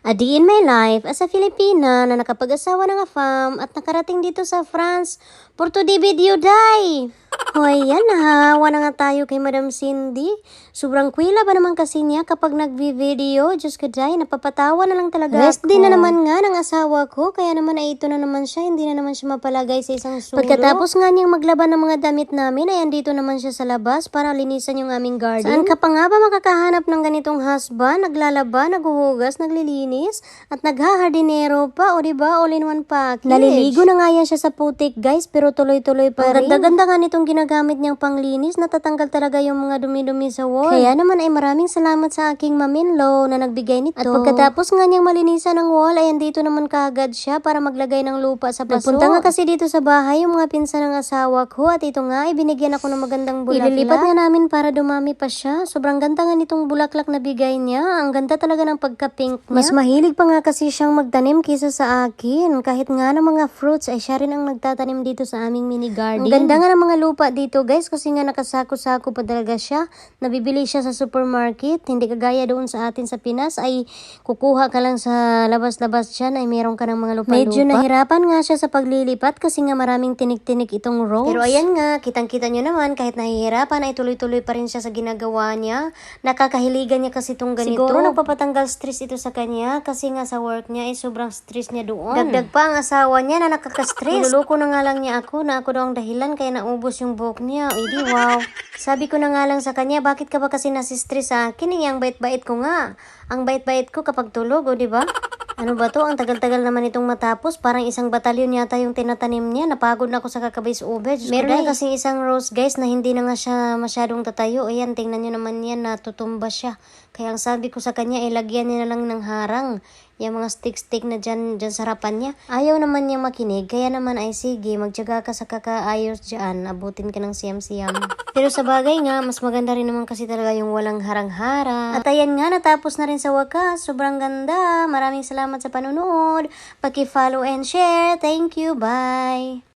A day in my life as a Filipina na nakapag-asawa ng afam at nakarating dito sa France for today video day. Hoy, yan nahawa na nga tayo kay Madam Cindy. Sobrang kwila ba naman kasi niya kapag nagvi-video? Diyos ko day, napapatawa na lang talaga Rest ako. din na naman nga ng asawa ko, kaya naman ay ito na naman siya, hindi na naman siya mapalagay sa isang sulo. Pagkatapos nga niyang maglaban ng mga damit namin, ay andito naman siya sa labas para linisan yung aming garden. Saan ka pa nga ba makakahanap ng ganitong husband? Naglalaba, naghuhugas, naglilinis, at naghahardinero pa, o diba, all in one package. Naliligo na nga yan siya sa putik, guys, pero tuloy-tuloy pa rin. Ang ganda-ganda nga nitong ginagamit niyang panglinis, natatanggal talaga yung mga dumi-dumi sa wall. Kaya naman ay maraming salamat sa aking maminlo na nagbigay nito. At pagkatapos nga niyang malinisan ng wall, ay andito naman kaagad siya para maglagay ng lupa sa paso. Nagpunta nga kasi dito sa bahay yung mga pinsan ng asawa ko at ito nga ay binigyan ako ng magandang bulaklak. Ililipat nga namin para dumami pa siya. Sobrang ganda nga nitong bulaklak na bigay niya. Ang ganda talaga ng pagka-pink niya. Mas mahilig pa nga kasi siyang magtanim kaysa sa akin. Kahit nga ng mga fruits ay siya rin ang nagtatanim dito sa aming mini garden. Ang ganda nga ng mga lupa dito guys kasi nga nakasako-sako pa talaga siya. Nabibili siya sa supermarket. Hindi kagaya doon sa atin sa Pinas ay kukuha ka lang sa labas-labas dyan ay meron ka ng mga lupa-lupa. Medyo nahirapan nga siya sa paglilipat kasi nga maraming tinik-tinik itong rose. Pero ayan nga, kitang-kita nyo naman kahit nahihirapan ay tuloy-tuloy pa rin siya sa ginagawa niya. Nakakahiligan niya kasi itong ganito. Siguro nagpapatanggal stress ito sa kanya kasi nga sa work niya ay sobrang stress niya doon. Dagdag pa ang asawa niya na nakaka-stress. Niluloko na nga lang niya ako na ako daw ang dahilan kaya naubos yung buhok niya. Ay di wow. Sabi ko na nga lang sa kanya, bakit ka ba kasi nasistress sa akin? Eh, ang bait-bait ko nga. Ang bait-bait ko kapag tulog, o di ba? Ano ba to? Ang tagal-tagal naman itong matapos. Parang isang batalyon yata yung tinatanim niya. Napagod na ako sa. Diyos ko, Meron na kasi isang rose guys na hindi na nga siya masyadong tatayo. Ayan, tingnan nyo naman yan na tutumba siya. Kaya ang sabi ko sa kanya, ilagyan niya na lang ng harang. Yung mga stick-stick na dyan, dyan sa harapan niya. Ayaw naman niya makinig. Kaya naman ay sige, magtyaga ka sa kakaayos dyan. Abutin ka ng siyam-siyam. Pero sa bagay nga, mas maganda rin naman kasi talaga yung walang harang-harang. At ayan nga, natapos na rin sa wakas. Sobrang ganda. Maraming salamat sa panonood. Paki-follow and share. Thank you. Bye.